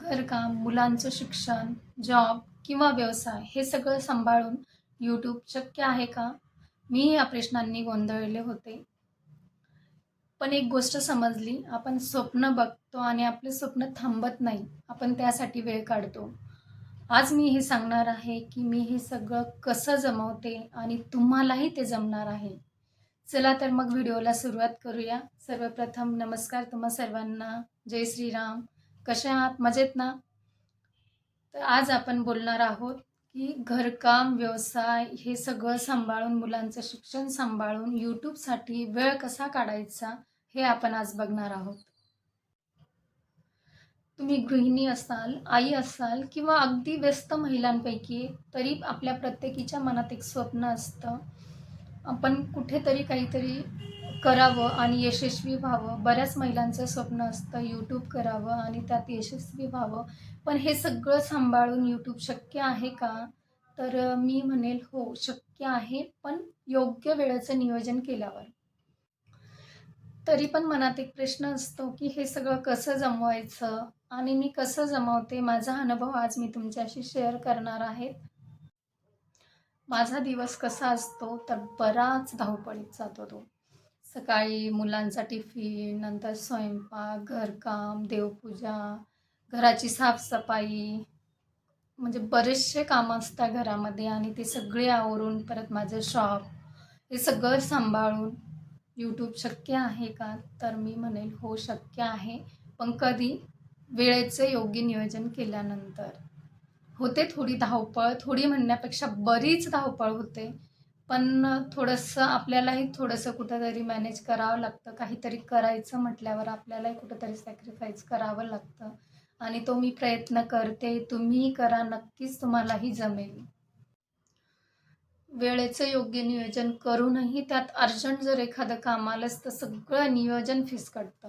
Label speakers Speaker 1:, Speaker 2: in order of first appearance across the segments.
Speaker 1: घरकाम मुलांचं शिक्षण जॉब किंवा व्यवसाय हे सगळं सांभाळून यूट्यूब शक्य आहे का? मी या प्रश्नांनी गोंधळले होते. पण एक गोष्ट समजली. आपण स्वप्न बघतो आणि आपले स्वप्न थांबत नाही. आपण त्यासाठी वेळ काढतो. आज मी हे सांगणार आहे की मी हे सगळं कसं जमवते आणि तुम्हालाही ते जमणार आहे. चला तर मग व्हिडिओला सुरुवात करूया. सर्वप्रथम नमस्कार तुम्हा सर्वांना. जय श्रीराम. कसे आहात? मजेत ना? तर आज आपण बोलणार आहोत की घरकाम व्यवसाय हे सगळं सांभाळून मुलांचं शिक्षण सांभाळून यूट्यूबसाठी वेळ कसा काढायचा हे आपण आज बघणार आहोत. तुम्ही गृहिणी असाल आई असाल किंवा अगदी व्यस्त महिलांपैकी तरी आपल्या प्रत्येकीच्या मनात एक स्वप्न असतं. आपण कुठेतरी काहीतरी करावं आणि यशस्वी व्हावं. बऱ्याच महिलांचं स्वप्न असतं यूट्यूब करावं आणि त्यात यशस्वी व्हावं. पण हे सगळं सांभाळून यूट्यूब शक्य आहे का? तर मी म्हणेल हो शक्य आहे पण योग्य वेळेचं नियोजन केल्यावर. तरी पण मनात एक प्रश्न असतो की हे सगळं कसं जमवायचं आणि मी कसं जमवते? माझा अनुभव आज मी तुमच्याशी शेअर करणार आहे. माझा दिवस कसा असतो? तर बराच धावपळीत जातो तो. सकाळी मुलांचा टिफिन नंतर स्वयंपाक घरकाम देवपूजा घराची साफसफाई. म्हणजे बरेचसे कामं असतात घरामध्ये आणि ते सगळे आवरून परत माझं शॉप हे सगळं सांभाळून यूट्यूब शक्य आहे का? तर मी म्हणेल हो शक्य आहे. पण कधी? वेळेचे योग्य नियोजन केल्यानंतर. होते थोडी धावपळ थोडी म्हणण्यापेक्षा बरीच धावपळ होते. पण थोडंसं आपल्यालाही थोडंसं कुठंतरी मॅनेज करावं लागतं. काहीतरी करायचं म्हटल्यावर आपल्यालाही कुठंतरी सॅक्रिफाईस करावं लागतं. आणि तो मी प्रयत्न करते तुम्हीही करा नक्कीच तुम्हालाही जमेल. वेळेचं योग्य नियोजन करूनही त्यात अर्जंट जर एखादं काम आलंच तर सगळं नियोजन फिसकटतं.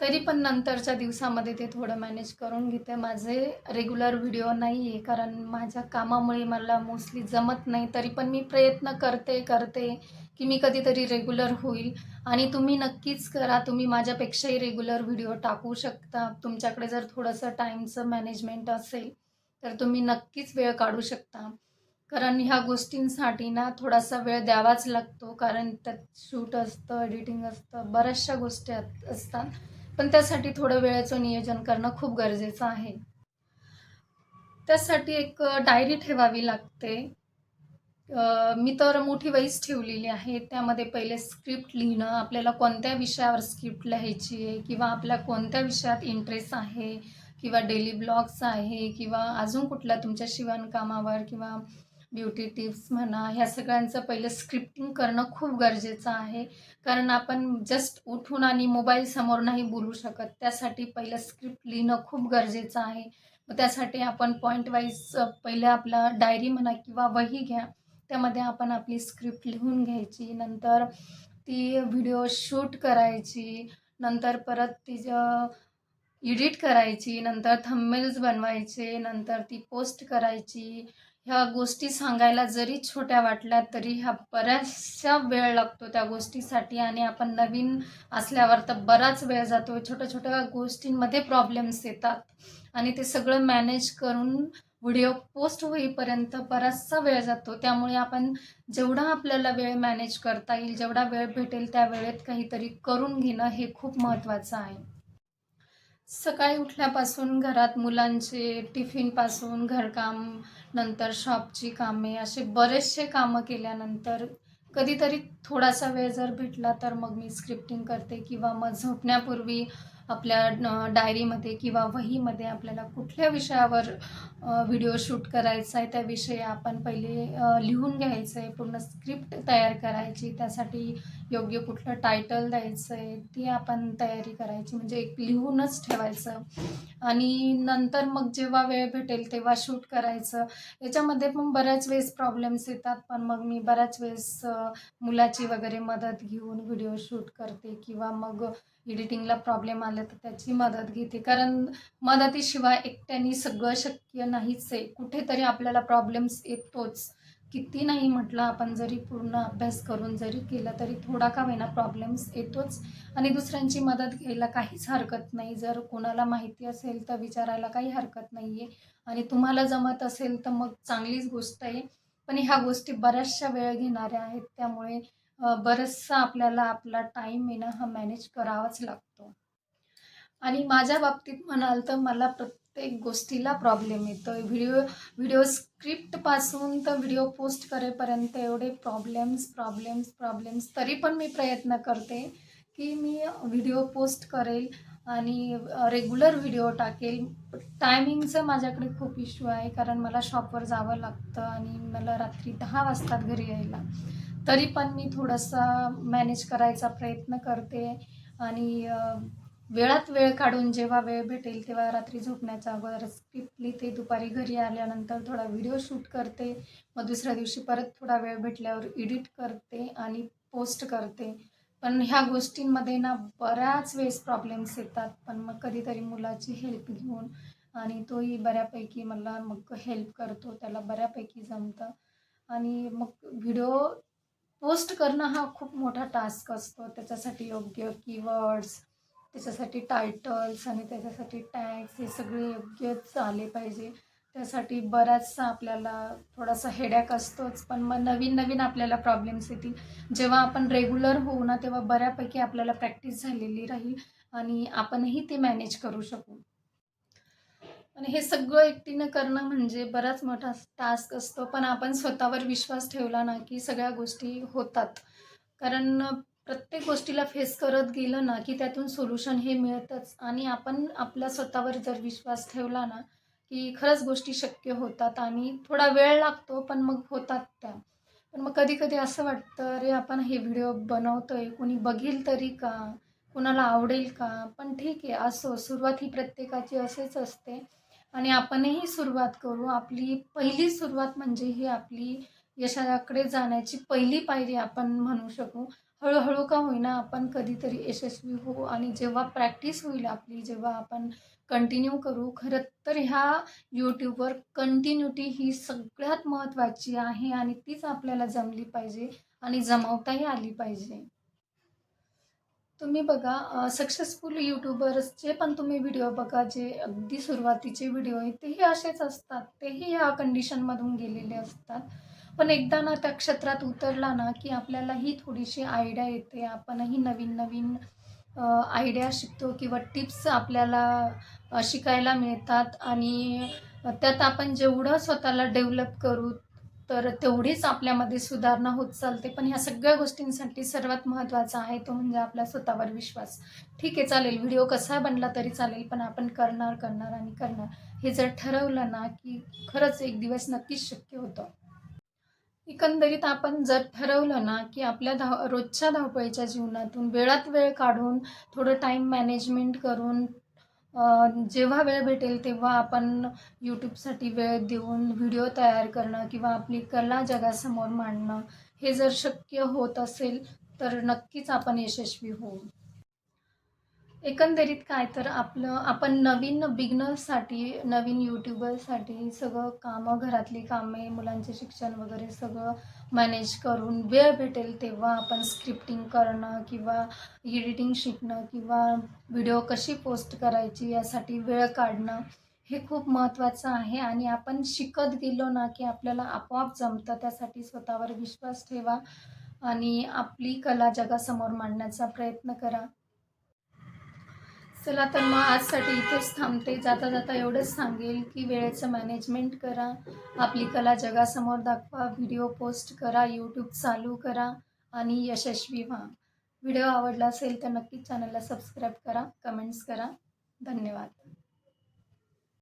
Speaker 1: तरी पण नंतरच्या दिवसामध्ये ते थोडं मॅनेज करून घेते. माझे रेग्युलर व्हिडिओ नाही आहे कारण माझ्या कामामुळे मला मोस्टली जमत नाही. तरी पण मी प्रयत्न करते करते की मी कधीतरी रेग्युलर होईल. आणि तुम्ही नक्कीच करा तुम्ही माझ्यापेक्षाही रेग्युलर व्हिडिओ टाकू शकता. तुमच्याकडे जर थोडंसं टाईमचं मॅनेजमेंट असेल तर तुम्ही नक्कीच वेळ काढू शकता. कारण ह्या गोष्टींसाठी ना थोडासा वेळ द्यावाच लागतो. कारण त्यात शूट असतं एडिटिंग असतं बऱ्याचशा गोष्टी असतात. पण त्यासाठी थोडं वेळेचं नियोजन करणं खूप गरजेचं आहे. त्यासाठी एक डायरी ठेवावी लागते. मी तर मोठी वहीच ठेवलेली आहे. त्यामध्ये पहिले स्क्रिप्ट लिहिणं आपल्याला कोणत्या विषयावर स्क्रिप्ट लिहायची आहे किंवा आपल्या कोणत्या विषयात इंटरेस्ट आहे किंवा डेली ब्लॉग्स आहे किंवा अजून कुठल्या तुमच्या शिवणकामावर किंवा ब्युटी टिप्स म्हणा ह्या सगळ्यांचं पहिलं स्क्रिप्टिंग करणं खूप गरजेचं आहे. कारण आपण जस्ट उठून आणि मोबाईल समोर नाही बोलू शकत. त्यासाठी पहिलं स्क्रिप्ट लिहिणं खूप गरजेचं आहे. त्यासाठी आपण पॉईंट वाईज पहिले आपला डायरी म्हणा किंवा वही घ्या. त्यामध्ये आपण आपली स्क्रिप्ट लिहून घ्यायची. नंतर ती व्हिडिओ शूट करायची. नंतर परत तिचं एडिट करायची. नंतर थंबमेल्स बनवायचे. नंतर ती पोस्ट करायची. ह्या गोष्टी सांगायला जरी छोट्या वाटल्या तरी ह्या बऱ्याचशा वेळ लागतो त्या गोष्टीसाठी आणि आपण नवीन असल्यावर तर बराच वेळ जातो. छोट्या छोट्या गोष्टींमध्ये प्रॉब्लेम्स येतात आणि ते सगळं मॅनेज करून व्हिडिओ पोस्ट होईपर्यंत बराचसा वेळ जातो. त्यामुळे आपण जेवढा आपल्याला वेळ मॅनेज करता येईल जेवढा वेळ भेटेल त्या वेळेत काहीतरी करून घेणं हे खूप महत्त्वाचं आहे. सकाळी उठल्यापासून घरात मुलांचे टिफिनपासून घरकाम नंतर शॉपची कामे असे बरेचसे कामं केल्यानंतर कधीतरी थोडासा वेळ जर भेटला तर मग मी स्क्रिप्टिंग करते किंवा मग झोपण्यापूर्वी आपल्या डायरीमध्ये किंवा वहीमध्ये आपल्याला कुठल्या विषयावर व्हिडिओ शूट करायचा आहे त्याविषयी आपण पहिले लिहून घ्यायचं आहे पूर्ण स्क्रिप्ट तयार करायची. त्यासाठी योग्य कुठलं टायटल द्यायचं आहे ती आपण तयारी करायची. म्हणजे एक लिहूनच ठेवायचं. आणि नंतर मग जेव्हा वेळ भेटेल तेव्हा शूट करायचं. याच्यामध्ये पण बऱ्याच वेळेस प्रॉब्लेम्स येतात. पण मग मी बऱ्याच वेळेस मुलाची वगैरे मदत घेऊन व्हिडिओ शूट करते किंवा मग एडिटिंगला प्रॉब्लेम आले तर त्याची मदत घेते. कारण मदतीशिवाय एकट्याने सगळं शक्य नाहीच आहे. कुठेतरी आपल्याला प्रॉब्लेम्स येतोच. किती नाही म्हटलं आपण जरी पूर्ण अभ्यास करून जरी केला तरी थोडा का होईना प्रॉब्लेम्स येतोच. आणि दुसऱ्यांची मदत घ्यायला काहीच हरकत नाही. जर कोणाला माहिती असेल तर विचारायला काही हरकत नाही आहे आणि तुम्हाला जमत असेल तर मग चांगलीच गोष्ट आहे. पण ह्या गोष्टी बऱ्याचशा वेळ घेणाऱ्या आहेत. त्यामुळे बरंचसा आपल्याला आपला टाईम येणं हा मॅनेज करावाच लागतो. आणि माझ्या बाबतीत म्हणाल तर मला प्रत्येक गोष्टीला प्रॉब्लेम येतो व्हिडिओ व्हिडिओ स्क्रिप्टपासून तर व्हिडिओ पोस्ट करेपर्यंत एवढे प्रॉब्लेम्स प्रॉब्लेम्स प्रॉब्लेम्स तरी पण मी प्रयत्न करते की मी व्हिडिओ पोस्ट करेल आणि रेग्युलर व्हिडिओ टाकेल. टायमिंगचं माझ्याकडे खूप इश्यू आहे कारण मला शॉपवर जावं लागतं आणि मला रात्री दहा वाजतात घरी यायला. तरी पण मी थोडंसं मॅनेज करायचा प्रयत्न करते आणि वेळात वेळ काढून जेव्हा वेळ भेटेल तेव्हा रात्री झोपण्याच्या अगोदर स्क्रिप्ट लिहिते दुपारी घरी आल्यानंतर थोडा व्हिडिओ शूट करते. मग दुसऱ्या दिवशी परत थोडा वेळ भेटल्यावर एडिट करते आणि पोस्ट करते. पण ह्या गोष्टींमध्ये ना बऱ्याच वेळेस प्रॉब्लेम्स येतात. पण मग कधीतरी मुलाची हेल्प घेऊन आणि तोही बऱ्यापैकी मला मग हेल्प करतो. त्याला बऱ्यापैकी जमतं. आणि मग व्हिडिओ पोस्ट करणं हा खूप मोठा टास्क असतो. त्याच्यासाठी योग्य कीवर्ड्स त्याच्यासाठी टायटल्स आणि त्याच्यासाठी टॅक्स हे सगळे योग्य आले पाहिजे. त्यासाठी बराचसा आपल्याला थोडासा हेडॅक असतोच. पण मग नवीन नवीन आपल्याला प्रॉब्लेम्स येतील. जेव्हा आपण रेग्युलर होऊ ना तेव्हा बऱ्यापैकी आपल्याला प्रॅक्टिस झालेली राहील आणि आपणही ते मॅनेज करू शकू. आणि हे सगळं एकटीनं करणं म्हणजे बराच मोठा टास्क असतो. पण आपण स्वतःवर विश्वास ठेवला ना की सगळ्या गोष्टी होतात. कारण प्रत्येक गोष्टीला फेस करत गेलं ना की त्यातून सोल्युशन हे मिळतच. आणि आपण आपल्या स्वतःवर जर विश्वास ठेवला ना की खरंच गोष्टी शक्य होतात आणि थोडा वेळ लागतो पण मग होतात त्या. पण मग कधी कधी असं वाटतं अरे आपण हे व्हिडिओ बनवतोय कोणी बघील तरी का? कुणाला आवडेल का? पण ठीक आहे असो. सुरुवात ही प्रत्येकाची असेच असते. आणि आपणही सुरुवात करू. आपली पहिली सुरुवात म्हणजे ही आपली यशाकडे जाण्याची पहिली पायरी आपण म्हणू शकू. हळूहळू का होईना आपण कधीतरी यशस्वी होऊ आणि जेव्हा प्रॅक्टिस होईल आपली जेव्हा आपण कंटिन्यू करू खरं तर ह्या यूट्यूबवर कंटिन्युटी ही सगळ्यात महत्त्वाची आहे आणि तीच आपल्याला जमली पाहिजे आणि जमवताही आली पाहिजे. तुम्ही बघा सक्सेसफुल यूट्यूबर्सचे पण तुम्ही व्हिडिओ बघा जे अगदी सुरुवातीचे व्हिडिओ आहेत तेही असेच असतात तेही ह्या कंडिशनमधून गेलेले असतात. पण एकदा ना त्या क्षेत्रात उतरला ना की आपल्याला ही थोडीशी आयडिया येते. आपणही नवीन नवीन आयडिया शिकतो किंवा टिप्स आपल्याला शिकायला मिळतात. आणि त्यात आपण जेवढं स्वतःला डेव्हलप करू तर तेवढीच आपल्यामध्ये सुधारणा होत चालते. पण ह्या सगळ्या गोष्टींसाठी सर्वात महत्त्वाचा आहे तो म्हणजे आपला स्वतःवर विश्वास. ठीक आहे चालेल. व्हिडिओ कसा बनला तरी चालेल पण आपण करणार करणार आणि करणार. हे जर ठरवलं ना की खरंच एक दिवस नक्कीच शक्य होतं. एकंदरीत आपण जर ठरवलं ना की आपल्या धाव रोजच्या धावपळीच्या जीवनातून वेळात वेळ काढून थोडं टाईम मॅनेजमेंट करून जेव्हा वेळ भेटेल तेव्हा आपण यूट्यूबसाठी वेळ देऊन व्हिडिओ तयार करणं किंवा आपली कला जगासमोर मांडणं हे जर शक्य होत असेल तर नक्कीच आपण यशस्वी होऊ. एकंदरीत काय तर आपलं आपण नवीन बिगनर्ससाठी नवीन यूट्यूबरसाठी सगळं कामं घरातली कामे मुलांचे शिक्षण वगैरे सगळं मॅनेज करून वेळ भेटेल तेव्हा आपण स्क्रिप्टिंग करणं किंवा एडिटिंग शिकणं किंवा व्हिडिओ कशी पोस्ट करायची यासाठी वेळ काढणं हे खूप महत्त्वाचं आहे. आणि आपण शिकत गेलो ना की आपल्याला आपोआप जमतं त्यासाठी स्वतःवर विश्वास ठेवा आणि आपली कला जगासमोर मांडण्याचा प्रयत्न करा. चला तर मग आजसाठी इथेच थांबते. जाता जाता एवढंच सांगेल की वेळेचं मॅनेजमेंट करा आपली कला जगासमोर दाखवा व्हिडिओ पोस्ट करा यूट्यूब चालू करा आणि यशस्वी व्हा. व्हिडिओ आवडला असेल तर नक्कीच चॅनलला सबस्क्राईब करा कमेंट्स करा. धन्यवाद.